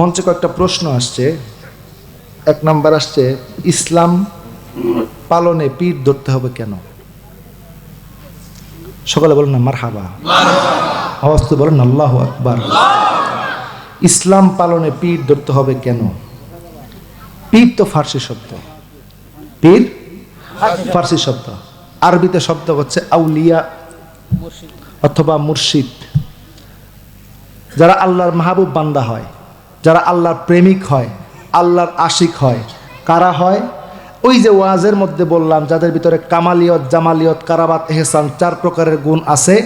মঞ্চে কয়েকটা প্রশ্ন আসছে। এক নাম্বার আসছে, ইসলাম পালনে পীর ধরতে হবে কেন? সকালে বলেন না মার হাবা আওয়াজ তো বলেন, আল্লাহ আকবার। ইসলাম পালনে পীর ধরতে হবে কেন? পীর তো ফার্সি শব্দ। পীর? ফার্সি শব্দ। আরবিতে শব্দ হচ্ছে আউলিয়া অথবা মুর্শিদ। যারা আল্লাহর মাহবুব বান্দা হয়। যারা আল্লাহর প্রেমিক হয়, আল্লাহর আশিক হয়, কারা হয়? ওই যে ওয়াজের মধ্যে বললাম, যাদের ভিতরে কামালিয়ত, জামালিয়ত, কারাবাত, এহসান চার প্রকারের গুণ আছে,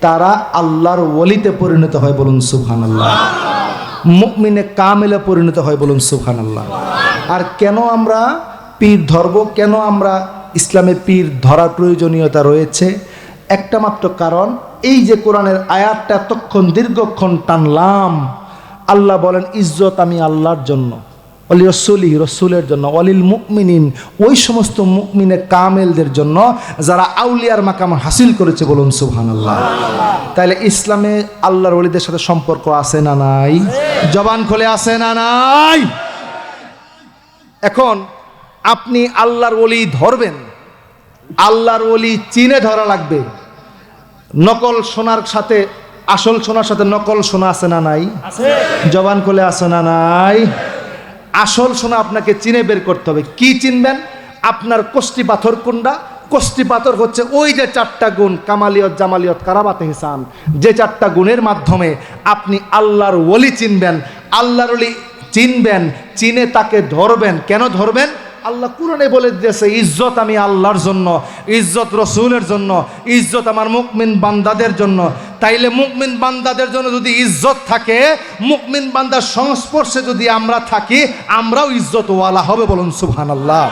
তারা আল্লাহর ওলিতে পরিণত হয় বলুন সুবহান আল্লাহ মুকমিনে কামেলে পরিণত হয় বলুন সুবহান আল্লাহ আর কেন আমরা পীর ধরব কেন আমরা ইসলামে পীর ধরার প্রয়োজনীয়তা রয়েছে? একটা মাত্র কারণ, এই যে কোরআনের আয়াতটা এতক্ষণ দীর্ঘক্ষণ টানলাম আল্লাহ বলেন, ইজ্জত আমি আল্লাহর জন্য অলি রসুলি রসুলের জন্য অলিল মুকমিনিন ওই সমস্ত মুকমিনে কামেলদের জন্য যারা আউলিয়ার মাকাম হাসিল করেছে বলুন সুবহান আল্লাহ তাহলে ইসলামে আল্লাহর অলিদের সাথে সম্পর্ক আছে না নাই? জবান খোলে আছে না নাই? এখন আপনি আল্লাহর অলি ধরবেন, আল্লাহর অলি চিনে ধরা লাগবে, নকল সোনার সাথে আসল সোনার সাথে নকল সোনা আছে না নাই? জবান কোলে আছে না নাই? আসল সোনা আপনাকে চিনে বের করতে হবে। কি চিনবেন? আপনার কষ্টি পাথর কোনটা? কষ্টি পাথর হচ্ছে ওই যে চারটা গুণ কামালিয়ত জামালিয়ত কারাবাত হিসান যে চারটা গুণের মাধ্যমে আপনি আল্লাহর ওলি চিনবেন। আল্লাহর ওলি চিনবেন চিনে তাকে ধরবেন। কেন ধরবেন? আল্লাহ কোরআনে বলে দিয়েছে, ইজ্জত আমি আল্লাহর জন্য, ইজ্জত রসুলের জন্য, ইজ্জত আমার মুকমিন বান্দাদের জন্য। তাইলে মুকমিন বান্দাদের জন্য যদি ইজ্জত থাকে মুকমিন বান্দার সংস্পর্শে যদি আমরা থাকি, আমরাও ইজ্জতওয়ালা হবে বলুন সুবহান আল্লাহ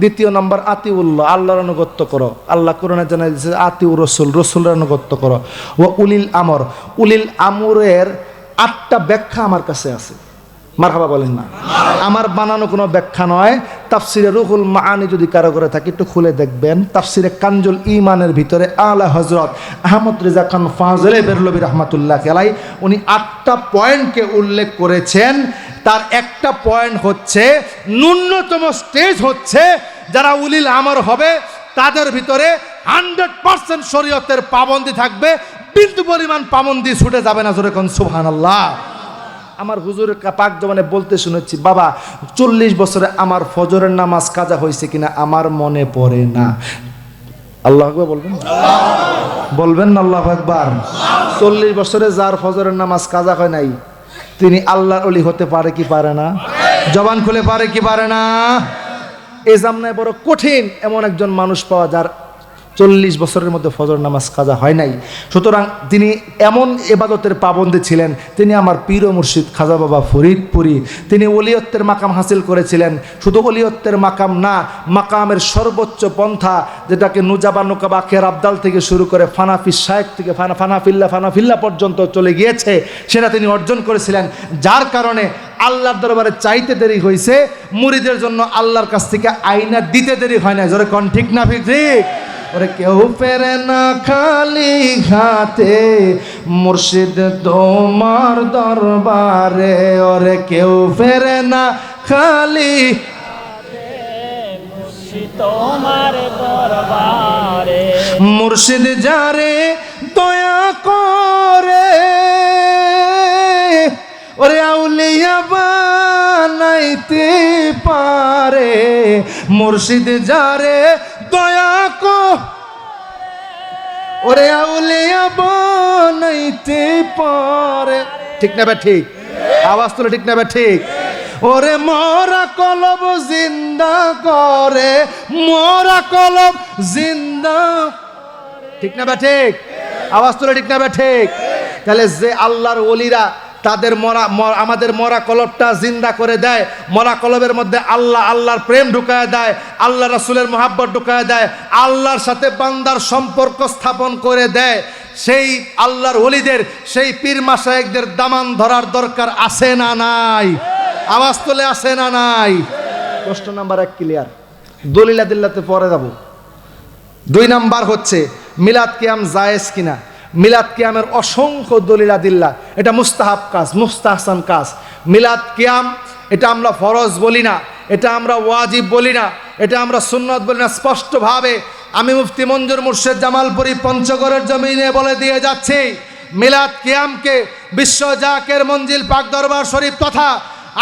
দ্বিতীয় নম্বর, আতিউল্লাহ, আল্লাহর আনুগত্য করো। আল্লাহ কোরআনে জানা দিয়েছে, আতিউ রসুল, রসুলের আনুগত্য করো। ও উলিল আমর, উলিল আমরের আটটা ব্যাখ্যা আমার কাছে আছে। মারহাবা বলেন না। আমার বানানো কোনো ব্যাখ্যা নয়। তাফসিরে রুহুল মাআনি যদি কারও করে থাকে, একটু খুলে দেখবেন। তাফসিরে কাঞ্জুল ইমানের ভিতরে আলা হজরত আহমদ রেজা খান ফাজলে বেরলবী রহমাতুল্লাহ কেলাই উনি আটটা পয়েন্টকে উল্লেখ করেছেন। তার একটা পয়েন্ট হচ্ছে, ন্যূনতম স্টেজ হচ্ছে, যারা উলিল আমর হবে, তাদের ভিতরে হান্ড্রেড পার্সেন্ট শরীয়তের পাবন্দি থাকবে। বিন্দু পরিমাণ পাবন্দি ছুটে যাবে না, জোরে কোন সুবহান আল্লাহ আমার হুজুর পাক জমানে বলতে শুনেছি, বাবা, চল্লিশ বছরে আমার ফজরের নামাজ কাজা হয়েছে কিনা আমার মনে পড়ে না। আল্লাহ আকবার বলবেন? বলবেন না, আল্লাহ একবার চল্লিশ বছরে যার ফজরের নামাজ কাজা হয় নাই, তিনি আল্লাহর অলি হতে পারে কি পারে না? জবান খুলে পারে কি পারে না? এ জামনায় বড় কঠিন এমন একজন মানুষ পাওয়া যার চল্লিশ বছরের মধ্যে ফজর নামাজ কাজা হয় নাই। সুতরাং তিনি এমন এবাদতের পাবন্দে ছিলেন, তিনি আমার পীর মুর্শিদ খাজা বাবা ফরিদপুরি, তিনি অলিয়ত্বের মাকাম হাসিল করেছিলেন। শুধু অলিয়ত্বের মাকাম না, মাকামের সর্বোচ্চ পন্থা, যেটাকে নুজাবা নুকাবা খের আবদাল থেকে শুরু করে ফানাফি শায়েক থেকে ফানা ফানাফিল্লা ফানাফিল্লা পর্যন্ত চলে গিয়েছে, সেটা তিনি অর্জন করেছিলেন। যার কারণে আল্লাহর দরবারে চাইতে দেরি হয়েছে মুরিদের জন্য আল্লাহর কাছ থেকে আইনা দিতে দেরি হয় না জোরে কন ঠিক না ঠিক? ওরে কেউ ফেরে না খালি ঘাতে মুর্শিদ তোমার দরবারে। ওরে কেউ ফেরে না খালি তোমার দরবারে। মুর্শিদ যারে দয়া করে। ওরে আউলিয়া বানাইতে পারে মুর্শিদ যারে দয়া কো ওরে আউলিয়া বানাইতে পারে। ঠিক না ঠিক? আওয়াজ তুলে ঠিক না ঠিক? ওরে মরা কলব জিন্দা করে, মরা কলব জিন্দা ঠিক না ঠিক? আওয়াজ তুলে ঠিক না ঠিক? তাহলে যে আল্লাহর ওলিরা তাদের মরা আমাদের মরা কলবটা জিন্দা করে দেয়। মরা কলবের মধ্যে আল্লাহ, আল্লাহর প্রেম ঢুকায় দেয় আল্লাহ রাসুলের মহাব্বত ঢুকায় দেয়, আল্লাহর সাথে বান্দার সম্পর্ক স্থাপন করে দেয়। সেই আল্লাহর ওলিদের, সেই পীর মাসায়েকদের দামান ধরার দরকার আছে না নাই? আওয়াজ তুলে আছে না নাই? প্রশ্ন নাম্বার এক ক্লিয়ার দলিলা দিল্লাতে পরে যাব। দুই নাম্বার হচ্ছে, মিলাদ কিয়াম জায়েজ কিনা? মিলাদ কিয়ামের অসংখ্য দলিলা দিল্লা এটা মুস্তাহাব কাজ, মুস্তাহসান কাজ। মিলাদ কিয়াম, এটা আমরা ফরজ বলি না, এটা আমরা ওয়াজিব বলি না, এটা আমরা সুন্নত বলি না, স্পষ্টভাবে আমি মুফতি মঞ্জুর মুর্শেদ জামালপুরি পঞ্চগড়ের জমিনে বলে দিয়ে যাচ্ছি, মিলাদ কিয়ামকে বিশ্ব জাকের মঞ্জিল পাক দরবার শরীফ তথা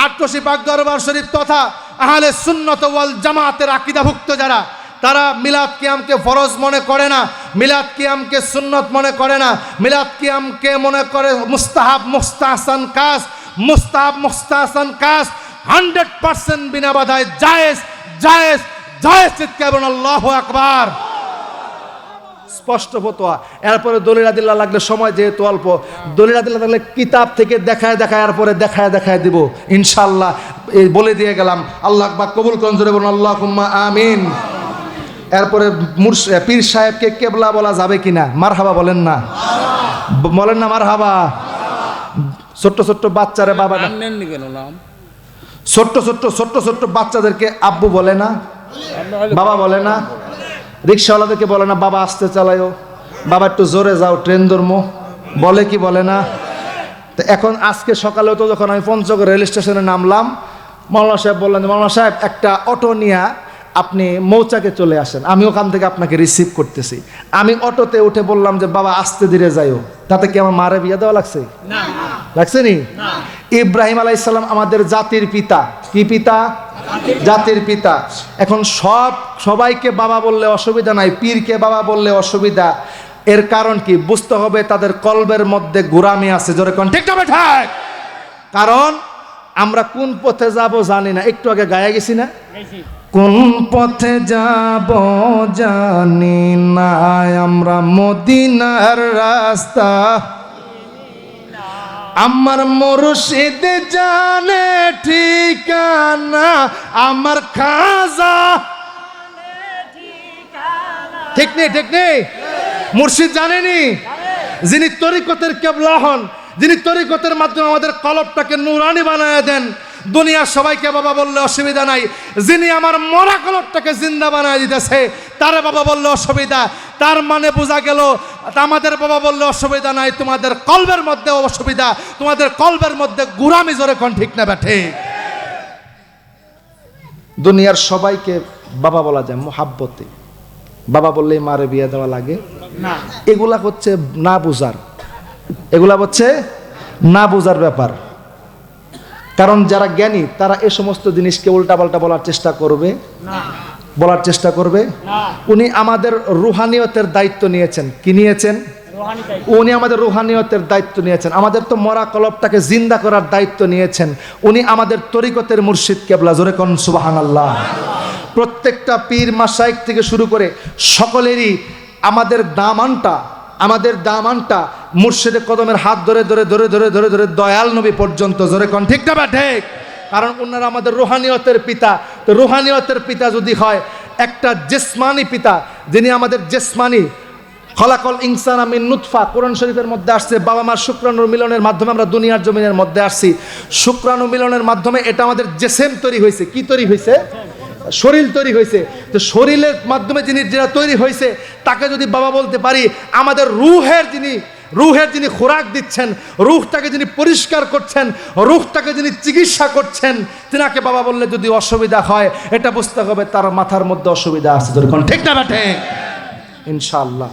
আটকশি পাক দরবার শরীফ তথা আহলে সুন্নত ওয়াল জামাতের আকিদাভুক্ত যারা তারা মিলাদ কিয়ামকে ফরজ মনে করে না, মিলাদ কিয়ামকে সুন্নত মনে করে না, মিলাদ কিয়ামকে মনে করে মুস্তাহাব, মুস্তাহসান কাজ, মুস্তাহাব, মুস্তাহসান কাজ, হান্ড্রেড পার্সেন্ট বিনা বাধায় জায়েজ জায়েজ জায়েজ চিৎকার আল্লাহ আকবার। স্পষ্ট ফতোয়া। এরপরে দলিল আদিল্লা লাগলে সময় যেহেতু অল্প, দলিল আদিল্লা লাগলে কিতাব থেকে দেখায় দেখায়, এরপরে দেখায় দেখায় দিব ইনশাল্লাহ এই বলে দিয়ে গেলাম, আল্লাহ বা কবুল কঞ্জরে বলুন আল্লাহ আমিন। এরপরে পীর সাহেবকে কেবলা বলা যাবে কিনা? মার হাবা বলেন না। বলেন না মার হাবা ছোট্ট ছোট্ট বাচ্চারে বাবা ছোট্ট ছোট্ট ছোট্ট ছোট্ট বাচ্চাদেরকে আব্বু বলে না? বাবা বলে না? রিক্সাওয়ালাদেরকে বলে না বাবা আসতে চালায়ও বাবা একটু জোরে যাও ট্রেন ধর্মো। বলে কি বলে না? তো এখন আজকে সকালেও তো যখন আমি পঞ্চগড় রেল স্টেশনে নামলাম মাওলানা সাহেব বললেন যে, মাওলানা সাহেব একটা অটো নিয়ে আপনি মৌচাকে চলে আসেন। আমি ওখান থেকে আপনাকে রিসিভ করতেছি। আমি অটোতে উঠে বললাম যে বাবা আস্তে ধীরে যাইও। তাতে কি আমার মারে বিয়ে দেওয়া লাগছে? লাগছে নি? ইব্রাহিম আলাইসাল্লাম আমাদের জাতির পিতা। কি পিতা? জাতির পিতা। এখন সব সবাইকে বাবা বললে অসুবিধা নাই পীরকে বাবা বললে অসুবিধা। এর কারণ কি? বুঝতে হবে তাদের কলবের মধ্যে গোরামি আছে। জোরে কোন ঠিক না ঠিক কারণ আমরা কোন পথে যাব জানি না। একটু আগে গায়ে গেছি না? কোন পথে যাব জানি না। আমরা মদিনার রাস্তা। আমার মুর্শিদ জানে ঠিকানা, আমার খাজা ঠিক নেই ঠিক নেই। মুর্শিদ জানেনি? যিনি তরিকতের কেবলা হন, যিনি তরিকতের মাধ্যমে আমাদের কলবটাকে নুরানি বানায় দেন দুনিয়ার সবাইকে বাবা বললে অসুবিধা নাই। যিনি আমার মরা কলবটাকে জিন্দা বানায় দিতেছে তারে বাবা বললে অসুবিধা। তার মানে বোঝা গেল আমাদের বাবা বললে অসুবিধা নাই তোমাদের কলবের মধ্যে অসুবিধা তোমাদের কলবের মধ্যে গুরামি জোরে কোন ঠিক না ব্যাঠে? দুনিয়ার সবাইকে বাবা বলা যায় মোহাব্বতে। বাবা বললেই মারে বিয়ে দেওয়া লাগে। না। এগুলা হচ্ছে না বুঝার। এগুলা হচ্ছে না বোঝার ব্যাপার। কারণ যারা জ্ঞানী, তারা এ সমস্ত জিনিসকে উল্টাপাল্টা বলার চেষ্টা করবে? বলার চেষ্টা করবে? উনি আমাদের রুহানিয়তের দায়িত্ব নিয়েছেন। কি নিয়েছেন? উনি আমাদের রুহানিয়তের দায়িত্ব নিয়েছেন। আমাদের তো মরা কলবটাকে জিন্দা করার দায়িত্ব নিয়েছেন। উনি আমাদের তরিকতের মুর্শিদ কেবলা, জোরে কন সুবাহান আল্লাহ প্রত্যেকটা পীর মাসাইক থেকে শুরু করে সকলেরই আমাদের দামানটা আমাদের দামানটা মুর্শিদে কদমের হাত ধরে ধরে ধরে ধরে ধরে ধরে দয়াল নবী পর্যন্ত, জোরে কন, ঠিক না ঠিক? কারণ ওনারা আমাদের রুহানিয়তের পিতা। তো রুহানিয়তের পিতা যদি হয়, একটা জেসমানি পিতা, যিনি আমাদের জেসমানি, খলাকল ইনসান আমিন নুৎফা কোরআন শরীফের মধ্যে আসছে, বাবা মার শুক্রাণুর মিলনের মাধ্যমে আমরা দুনিয়ার জমিনের মধ্যে আসছি। শুক্রাণু মিলনের মাধ্যমে এটা আমাদের জেসেম তৈরি হয়েছে। কি তৈরি হয়েছে? শরীর তৈরি হয়েছে। তো শরীরের মাধ্যমে যিনি যেটা তৈরি হয়েছে, তাকে যদি বাবা বলতে পারি, আমাদের রুহের যিনি রুহের যিনি খোরাক দিচ্ছেন, রুহটাকে যিনি পরিষ্কার করছেন, রুহটাকে যিনি চিকিৎসা করছেন, তিনাকে বাবা বললে যদি অসুবিধা হয়, এটা বুঝতে হবে তার মাথার মধ্যে অসুবিধা আছে যখন ঠিক না ব্যাটে? ইনশাআল্লাহ।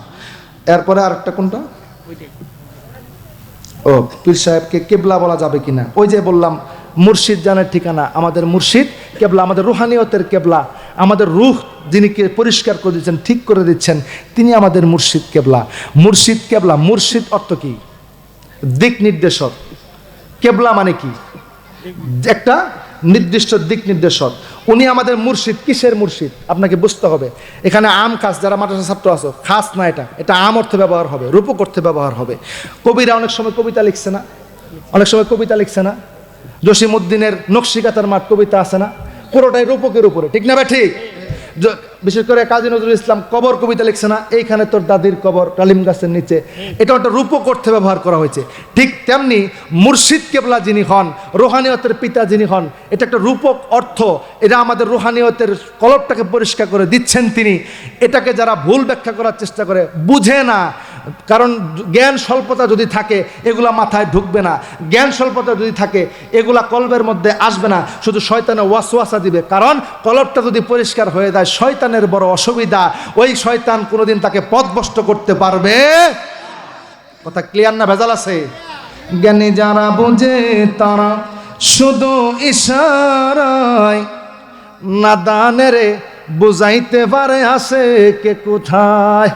এরপরে আরেকটা কোনটা? ও, পীর সাহেবকে কেবলা বলা যাবে কিনা? ওই যে বললাম, মুর্শিদ জানের ঠিকানা, আমাদের মুর্শিদ কেবলা, আমাদের রুহানিয়তের কেবলা, আমাদের রুহ যিনি পরিষ্কার করে দিচ্ছেন ঠিক করে দিচ্ছেন, তিনি আমাদের মুর্শিদ কেবলা। মুর্শিদ কেবলা, মুর্শিদ অর্থ কি? দিক নির্দেশক। কেবলা মানে কি? একটা নির্দিষ্ট দিক নির্দেশক। উনি আমাদের মুর্শিদ, কিসের মুর্শিদ? আপনাকে বুঝতে হবে। এখানে আম খাস, যারা মাদ্রাসা ছাত্র আছো, খাস না এটা। এটা আম অর্থে ব্যবহার হবে, রূপক অর্থে ব্যবহার হবে। কবিরা অনেক সময় কবিতা লিখছে না। অনেক সময় কবিতা লিখছে না। জসিমউদ্দিনের নকশিকাতার মাঠ কবিতা আছে না? পুরোটাই রূপকের উপরে, ঠিক না ঠিক। বিশেষ করে কাজী নজরুল ইসলাম কবর কবিতা লিখছে না, এইখানে তোর দাদির কবর ডালিম গাছের নিচে। এটা একটা রূপক অর্থে ব্যবহার করা হয়েছে। ঠিক তেমনি মুর্শিদ কেবলা যিনি হন, রোহানিয়তের পিতা যিনি হন, এটা একটা রূপক অর্থ। এটা আমাদের রোহানিয়তের কলবটাকে পরিষ্কার করে দিচ্ছেন তিনি। এটাকে যারা ভুল ব্যাখ্যা করার চেষ্টা করে, বুঝে না। কারণ জ্ঞান স্বল্পতা যদি থাকে, এগুলা মাথায় ঢুকবে না। জ্ঞান স্বল্পতা যদি থাকে, এগুলা কলবের মধ্যে আসবে না। শুধু শয়তানে ওয়াসওয়াসা দিবে। কারণ কলবটা যদি পরিষ্কার হয়ে যায়, শয়তানের বড় অসুবিধা। ওই শয়তান কোনোদিন তাকে পথভ্রষ্ট করতে পারবে। কথা ক্লিয়ার না ভেজাল আছে? জ্ঞানী যারা বোঝে, তারা শুধু ইশারায় নাদানেরে বুঝাইতে পারে, আছে কে কোথায়?